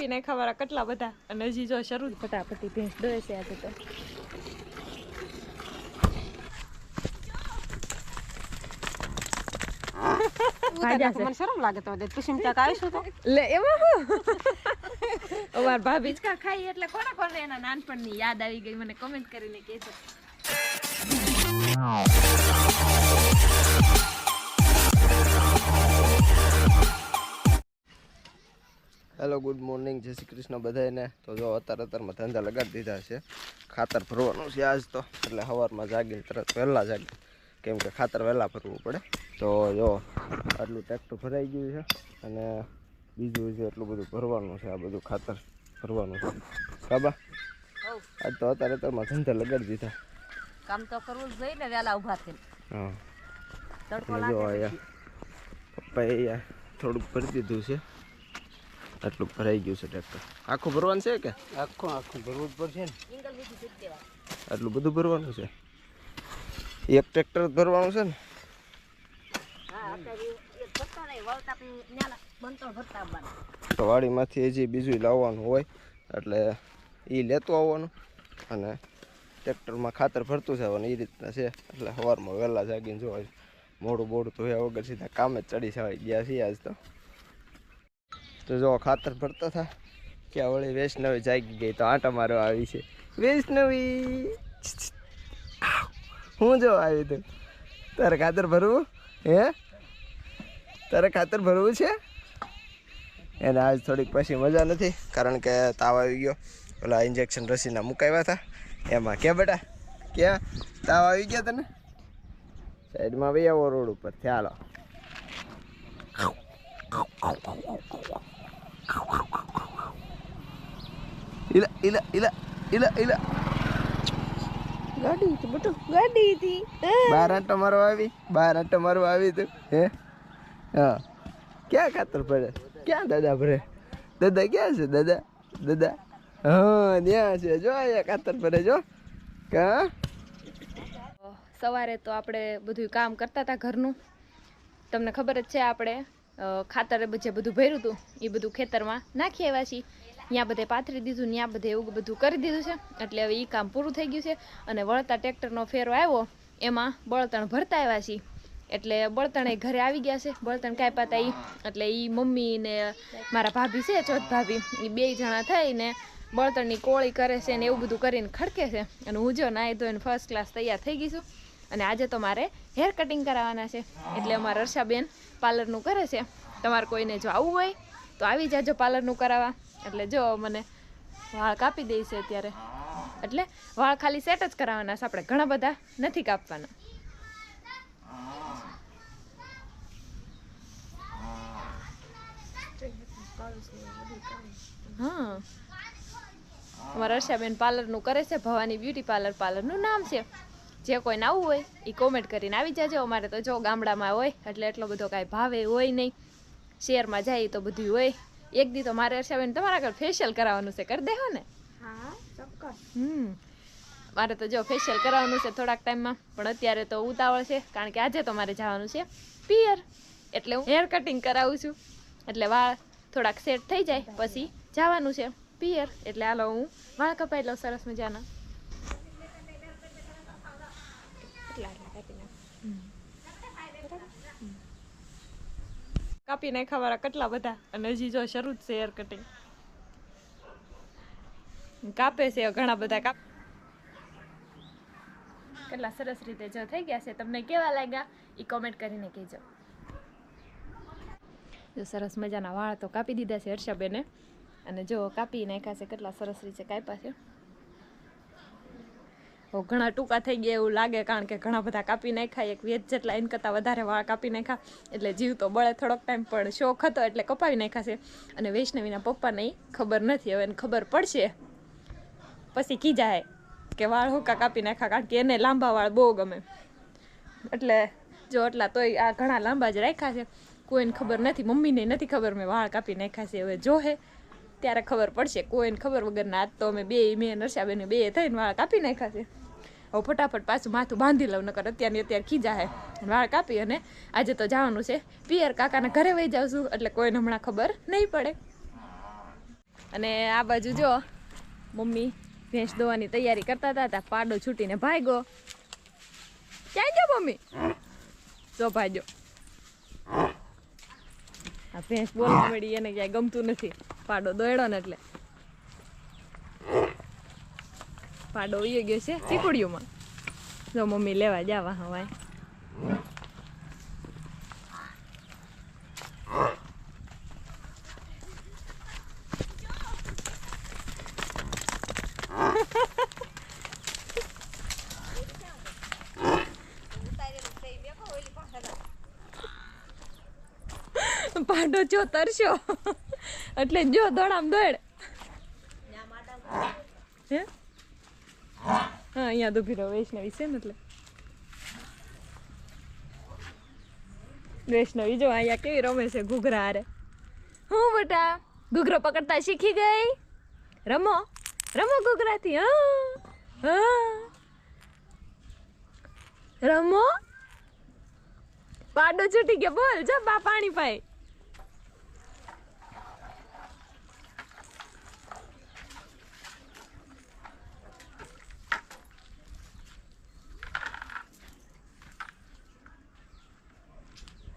કાપી નાખ્યા વાળા કેટલા બધા? અને હજી જો શરૂ ફટાફટી ભેંસ દોય છે આજે તો. મને શરમ લાગે તો તું સિમતા આવીશું તો? લે એમાં અમાર ભાભી. હિંચકા ખાઈ એટલે કોને કોને એના નાનપણની યાદ આવી ગઈ? મને કમેન્ટ કરીને કહેજો. હેલો ગુડ મોર્નિંગ જય શ્રી કૃષ્ણ બધાને તો જો અત્યારે અત્યારમાં ધંધા લગાડી દીધા છે. ખાતર ભરવાનું છે આજ તો. એટલે સવારમાં જાગીને તરત વહેલા જાગી કેમ કે ખાતર વહેલા ભરવું પડે. તો જો આટલું ટ્રેક્ટર ભરાઈ ગયું છે અને બીજું છે એટલું બધું ભરવાનું છે આ બધું ખાતર ભરવાનું છે. કાબા આજ તો અત્યારે અત્યારમાં ધંધા લગાડી દીધા. કામ તો કરવું જ જોઈએ ને વહેલા ઊભા થઈને. હા. તડકો અહીંયા પપ્પાએ થોડુંક ભરી દીધું છે. આટલું ભરાઈ ગયું છે ટ્રેક્ટર આખું ભરવાનું છે કે? આખું આખું ભરવું જ પડશે ને. આટલું બધું ભરવાનું છે? એક ટ્રેક્ટર જ ભરવાનું છે ને? તો વાડીમાંથી હજી બીજું લાવવાનું હોય એટલે એ લેતું આવવાનું અને ટ્રેક્ટરમાં ખાતર ભરતું જવાનું એ રીતના છે. એટલે સવારમાં વહેલા જાગીને જોવા મોડું બોડું ધોયા વગર સીધા કામે જ ચડી જવાય. ગયા છીએ આજ તો. તો જો, ખાતર ભરતા થા કે વળી વૈષ્ણવી જાગી ગઈ તો આંટા મારો આવી છે. વૈષ્ણવી! હું જો આવી તું તારે ખાતર ભરવું? હે? તારે ખાતર ભરવું છે? એને આજ થોડીક પછી મજા નથી, કારણ કે તાવ આવી ગયો. ઓલા ઇન્જેક્શન રસીના મુકાવ્યા હતા. એમાં કે બેટા? ક્યાં? તાવ આવી ગયા તને? સાઈડમાં ભાઈ આવો રોડ ઉપર ચાલો ઇલા ઇલા ઇલા ઇલા ઇલા ગાડી હતી બટુ ગાડી હતી બાર આંટો મારવા આવી બાર આંટો મારવા આવી તું હે હા ક્યાં ખાતર પડે ક્યાં દાદા ભરે દાદા ક્યાં છે દાદા દાદા હા ત્યાં છે જો અહીંયા ખાતર પડે જો કા સવારે તો આપણે બધું કામ કરતા હતા ઘરનું તમને ખબર જ છે આપણે ખાતર જે બધું ભર્યું હતું, એ બધું ખેતરમાં નાખી આવ્યા છીએ. ત્યાં બધે પાથરી દીધું ત્યાં બધે એવું બધું કરી દીધું છે. એટલે હવે એ કામ પૂરું થઈ ગયું છે. અને વળતા ટ્રેક્ટરનો ફેરો આવ્યો, એમાં બળતણ ભરતા આવ્યા છીએ. એટલે બળતણ એ ઘરે આવી ગયા છે. બળતણ કાપ્યા હતા એ એટલે એ મમ્મી ને મારા ભાભી છે, ચોથ ભાભી એ બે જણા થઈને બળતણની કોળી કરે છે ને એવું બધું કરીને ખડકે છે. અને હું જો નાહી ધોઈને ફર્સ્ટ ક્લાસ તૈયાર થઈ ગઈ છું. અને આજે તો મારે હેર કટિંગ કરાવવાના છે. એટલે અમારા હર્ષાબેન પાર્લરનું કરે છે. તમારે કોઈને જો આવવું હોય તો આવી જાજો પાર્લરનું કરાવવા. એટલે જો મને વાળ કાપી દે છે અત્યારે. એટલે વાળ ખાલી સેટ જ કરાવવાના છે. આપણે ઘણા બધા નથી કાપવાના. હા. અમારા હર્ષાબેન પાર્લરનું કરે છે. Bhavani beauty parlour. પાર્લરનું નામ છે. જે કોઈને આવવું હોય એ કોમેન્ટ કરીને આવી જાજો. અમારે તો જો ગામડામાં હોય એટલે એટલો બધો કાંઈ ભાવે હોય નહીં. શહેરમાં જાય તો બધું હોય. એક દી તો મારે હર્ષાબેન તમારા આગળ ફેશિયલ કરાવવાનું છે કરી દેહો ને. હમ. મારે તો જો ફેશિયલ કરાવવાનું છે થોડાક ટાઈમમાં પણ અત્યારે તો ઉતાવળ છે કારણ કે આજે તો મારે જવાનું છે પિયર. એટલે હું હેર કટિંગ કરાવું છું. એટલે વાળ થોડાક સેટ થઈ જાય પછી જવાનું છે પિયર. એટલે હાલો હું વાળ કપાઈ લઉં સરસ મજાના એટલા આટલા કાપી નાખ. હમ. હમ. કાપી નાખ્યા વાળા કેટલા બધા? અને હજી જો શરૂ જ છે હેર કટિંગ કાપે છે ઘણા બધા કાપ કેટલા સરસ રીતે જો થઈ ગયા છે. તમને કેવા લાગ્યા? એ કોમેન્ટ કરીને કહેજો. જો સરસ મજાના વાળ તો કાપી દીધા છે હર્ષાબેને. અને જો કાપી નાખ્યા છે, કેટલા સરસ રીતે કાપ્યા છે. ઘણા ટૂંકા થઈ ગયા એવું લાગે કારણ કે ઘણા બધા કાપી નાખ્યા. એક વેજ જેટલા એન કરતાં વધારે વાળ કાપી નાખ્યા. એટલે જીવ તો બળે થોડોક ટાઈમ પણ શોખ હતો એટલે કપાવી નાખ્યા છે. અને વૈષ્ણવીના પપ્પાને ખબર નથી. હવે એને ખબર પડશે. પછી કીજાય કે વાળ હુકા કાપી નાખ્યા કારણ કે એને લાંબા વાળ બહુ ગમે. એટલે જો એટલા તોય આ ઘણા લાંબા જ રાખ્યા છે. કોઈને ખબર નથી. મમ્મીને નથી ખબર મેં વાળ કાપી નાખ્યા છે. હવે જોહે ત્યારે ખબર પડશે. કોઈને ખબર વગરના આજ તો અમે બે, મેં નરસાબેને બે થઈને વાળ કાપી નાખ્યા છે. હવે ફટાફટ પાછું માથું બાંધી લઉં, નકર અત્યારની અત્યારે ખીજા હે વાળ કાપી અને આજે તો જવાનું છે પિયર કાકાના ઘરે વહી જાઉં છું, એટલે કોઈને હમણાં ખબર નહીં પડે. અને આ બાજુ જો મમ્મી ભેંસ દોવાની તૈયારી કરતા હતા, ત્યાં પાડો છૂટીને ભાગ્યો. ક્યાં ગયો મમ્મી? જો ભાગ્યો. આ ભેંસ બોલવા મળી એને ક્યાંય ગમતું નથી. પાડો દોડ્યો ને એટલે. પાડો ઉયો ગયો છે ચીકુડીઓમાં જો મમ્મી લેવા જાવા હવાય. પાડો જો એટલે જો દોડામ દોડ હે હા અહીંયા તો વૈષ્ણવી છે ને એટલે. વૈષ્ણવી જો અહીંયા કેવી રમે છે ઘૂઘરા અરે હું બેટા ઘૂઘરો પકડતા શીખી ગઈ. રમો રમો ઘૂઘરાથી, હા હા. રમો. પાડો છૂટી ગયો, બોલ, જા બા પાણી પાય.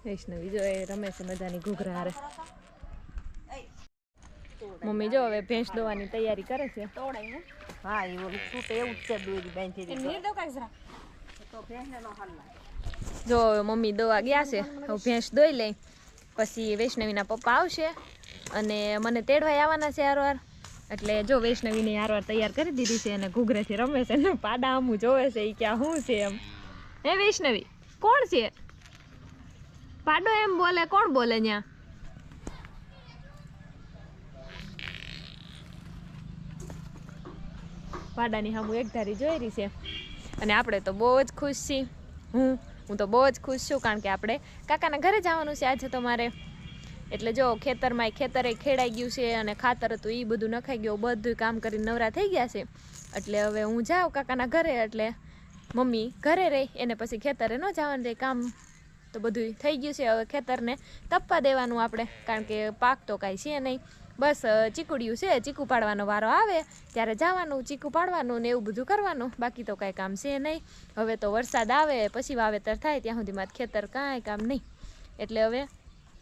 વૈષ્ણવી જો એ રમે છે મજાની ઘૂઘરા હારે. મમ્મી જો હવે ભેંસ દોવાની તૈયારી કરે છે. હા એ ઓલું છૂટે એવું જ છે દૂધ બાંધી દીધી તો ભેંસને નો હલ્લા જો હવે મમ્મી દોવા ગયા છે. હવે ભેંસ દોઈ લઈ. પછી વૈષ્ણવીના પપ્પા આવશે અને મને તેડવાય આવવાના છે હારવાર. એટલે જો વૈષ્ણવીને હારવાર તૈયાર કરી દીધી છે અને ઘૂઘરેથી રમે છે ને પાડા આમું જોવે છે એ ક્યાં શું છે એમ. હે વૈષ્ણવી કોણ છે? પાડો એમ બોલે, કોણ બોલે ત્યાં પાડાની સામું એક ધારી જોઈ રહી છે. અને આપણે તો બહુ જ ખુશ છીએ. હું હું તો બહુ જ ખુશ છું કારણ કે આપણે કાકાના ઘરે જવાનું છે આજે તો મારે. એટલે જો ખેતરમાં ખેતરે ખેડાઈ ગયું છે અને ખાતર હતું એ બધું નખાઈ ગયું બધું કામ કરીને નવરા થઈ ગયા છે. એટલે હવે હું જાઉં કાકાના ઘરે એટલે મમ્મી ઘરે રહી, એને પછી ખેતરે ન જવાનું રહે, કામ તો બધું થઈ ગયું છે. હવે ખેતરને તપવા દેવાનું આપણે, કારણ કે પાક તો કાંઈ છે નહીં. બસ ચીકુડિયું છે. ચીકુ પાડવાનો વારો આવે, ત્યારે જવાનું, ચીકુ પાડવાનું ને એવું બધું કરવાનું. બાકી તો કાંઈ કામ છે નહીં. હવે તો વરસાદ આવે, પછી વાવેતર થાય, ત્યાં સુધીમાં ખેતર કાંઈ કામ નહીં. એટલે હવે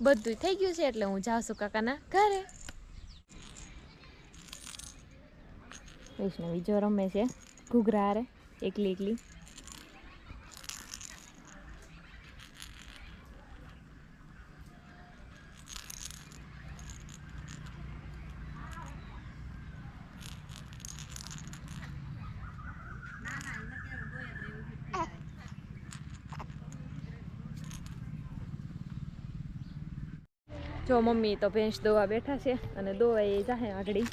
બધું થઈ ગયું છે, એટલે હું જાઉં છું કાકાના ઘરે. વૈષ્ણવી બીજો રમે છે, ઘૂઘરા હારે, એકલી એકલી. જો મમ્મી તો ભેંસ દોવા બેઠા છે અને દોવા એ જાહે આગળી.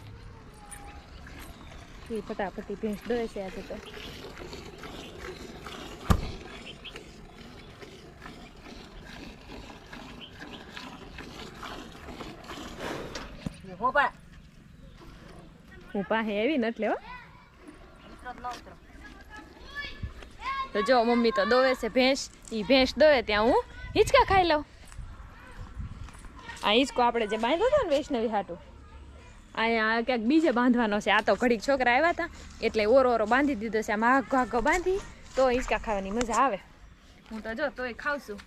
એ ફટાફટી ભેંસ દોવે છે આજે તો. હોપા હું પાસે આવી ને એટલે હો ઉતરો જ ન ઉતરો. તો જો મમ્મી તો દોવે છે ભેંસ એ ભેંસ દોવે ત્યાં હું હિંચકા ખાઈ લઉં. આ હિંચકો આપણે જે બાંધ્યો હતો ને વૈષ્ણવી હાટું, અહીંયા ક્યાંક બીજે બાંધવાનો છે. આ તો ઘડીક છોકરા આવ્યા હતા, એટલે ઓરો ઓરો બાંધી દીધો છે. આમ આઘો આઘો બાંધી, તો હિંચકા ખાવાની મજા આવે. હું તો જો તોય ખાઉં છું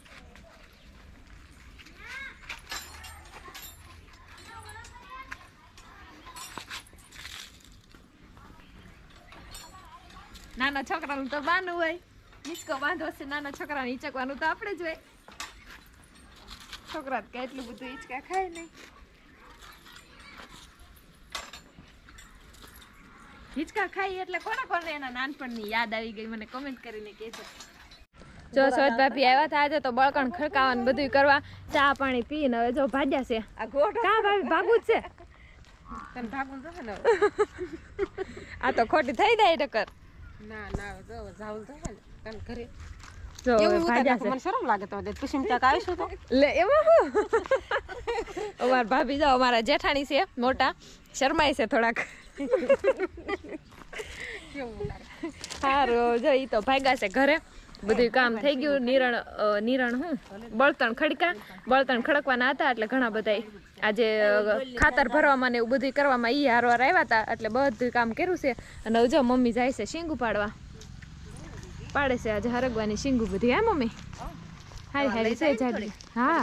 નાના છોકરાનું તો બાંધવું હોય. હિંચકો બાંધો છે, નાના છોકરાને હિંચકવાનું તો આપણે જ હોય. છોકરા કે એટલું બધું હિંચકા ખાય નહીં. હિંચકા ખાઈ એટલે કોને કોને એના નાનપણની યાદ આવી ગઈ મને કમેન્ટ કરીને કહેજો. જો સ્વત ભાભી આવ્યા હતા આજે તો બળકણ ખડકાવાનું બધું કરવા. ચા પાણી પીને હવે જો ભાગ્યા છે. આ ગોઠ. કા ભાભી ભાગવું જ છે. તને ભાગું જશે ને આ તો ખોટી થઈ જાય ટક્કર ના ના જો જાવું તો ને. તને ઘરે છે મને શરમ લાગે તો પછી ત્યાં આવીશું તો? લે એમાં હું અમાર ભાભી જો અમારા જેઠાણી છે મોટા. શરમાય છે થોડાક. સારું જો ઈ તો ભાગ્યા છે ઘરે. બધું કામ થઈ ગયું નિરણ નિરણ હું? બળતણ ખડકા. બળતણ ખડકવાના હતા એટલે ઘણા બધા આજે ખાતર ભરવામાં ને એવું બધું કરવામાં એ હારવાર આવ્યા હતા એટલે બધું કામ કર્યું છે. અને જો મમ્મી જાય છે શીંગ પાડવા પાડે છે. આજે હરગવાની શીંગું બધી હા મમ્મી? હારી હારી છે જાડી હા.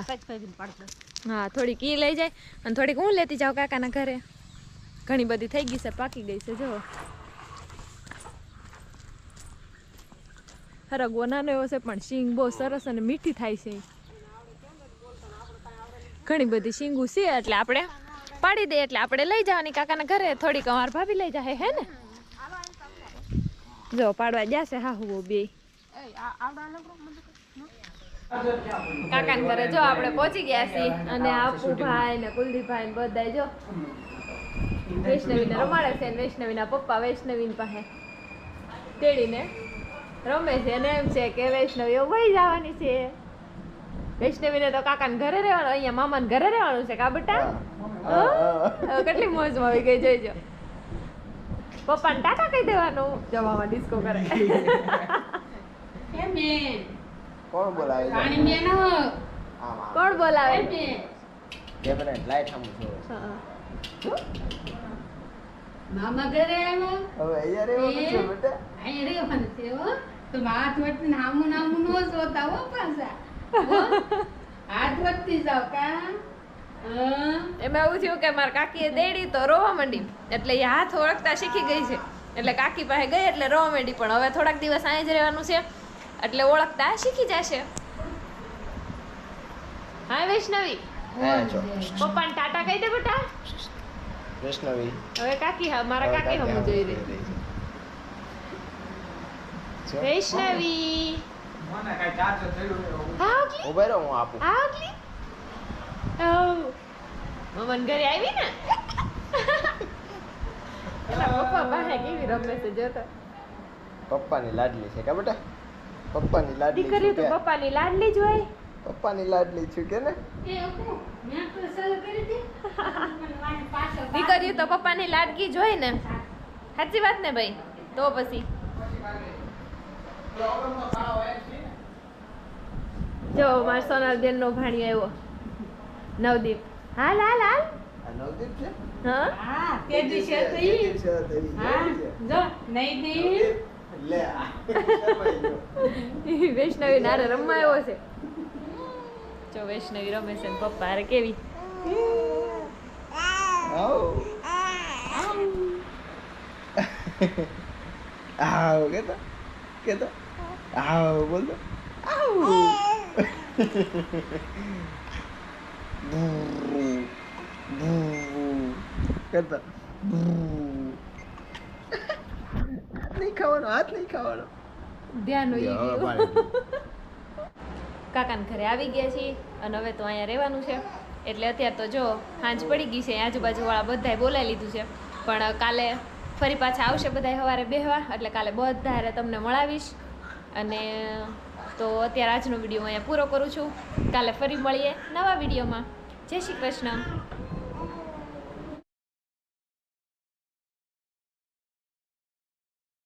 હા થોડીક ઈ લઈ જાય અને થોડીક હું લેતી જાઉં કાકાના ઘરે. ઘણી બધી થઈ ગઈ છે પાકી ગઈ છે જો હરગવો નાનો એવો છે પણ શીંગ બહુ સરસ અને મીઠી થાય છે. ઘણી બધી શીંગું છે એટલે આપણે પાડી દઈએ એટલે આપણે લઈ જવાની કાકાના ઘરે. થોડીક અમાર ભાભી લઈ જાય હે ને? જો પાડવા જશે હા હું બે. કાકા ઘરે જો આપણે પહોંચી ગયા છીએ. અને આપુભાઈ ને કુલદીપભાઈ ને બધા જો વૈષ્ણવીને રમાડે છે વૈષ્ણવી વૈષ્ણવીના પપ્પા વૈષ્ણવી પાસે તેડીને રમે છે. અને એમ છે કે વૈષ્ણવી વહી જવાની છે. વૈષ્ણવીને તો કાકાને ઘરે રહેવાનું અહીંયા મામાને ઘરે રહેવાનું છે કા બેટા? કેટલી મોજમાં આવી ગઈ જોઈજો પપ્પાને ટાટા કહી દેવાનું. જવામાં ડિસ્કો કરે. કોણ બોલાવે કોણ બોલાવે? કેમેરા લાઈટ હમ છો. મામા ઘરે આવ્યો? હવે અહીંયા રહેવાનું છે બેટા અહીંયા રહેવાનું છે હો. તો હાથ વળતી નામું નામું નો જોતા હો પાછા? હાથ વળતી જાવ કા? એમાં એવું થયું કે મારા કાકીએ દેડી તો રોવા માંડી. એટલે એ હાથ ઓળખતા શીખી ગઈ છે. એટલે કાકી પાસે ગઈ એટલે રોવા માંડી. પણ હવે થોડાક દિવસ અહીં જ રહેવાનું છે. એટલે ઓળખતા શીખી જશે. હા વૈષ્ણવી? પપ્પાને ટાટા કહી દે બેટા. વૈષ્ણવી. હવે કાકી હા મારા કાકી હમ જોઈ રહી. વૈષ્ણવી. હા ઓગલી. ઊભા હું આપું. હા મમન ઘરે આવી ને? એના પપ્પા પાસે કેવી રમે છે જોતો પપ્પાની લાડલી છે કે બેટા? પપ્પાની લાડલી દીકરી તો પપ્પાની લાડલી જ હોય. પપ્પાની લાડલી છું કે ને? એ અપુ તો સર કરી દે મને વાણી પાછળ દીકરી તો પપ્પાની લાડકી જોઈ ને. સાચી વાત ને ભાઈ? તો પછી. જો મારા સોનાલ બેન નો ભાણી આવ્યો. નવદીપ. હાલ હાલ હાલ. આ નવદીપ છે? હા? તે. હા જો લે વૈષ્ણવી નારે રમવા આવ્યો છે. જો વૈષ્ણવી રમે છે પપ્પા હારે કેવી? આવ. કેતો કેતો. આવ બોલ તો આવ. કરતા નહીં ખાવાનો હાથ નહીં ખાવાનો. ધ્યાન. કાકાને ઘરે આવી ગયા છીએ અને હવે તો અહીંયા રહેવાનું છે. એટલે અત્યારે તો જો સાંજ પડી ગઈ છે આજુબાજુવાળા બધાએ બોલાવી લીધું છે. પણ કાલે ફરી પાછા આવશે બધાય સવારે બેહવા એટલે કાલે બધા તમને મળાવીશ. અને તો અત્યારે આજનો વીડિયો અહીંયા પૂરો કરું છું. કાલે ફરી મળીએ નવા વિડીયોમાં. જય શ્રી કૃષ્ણ.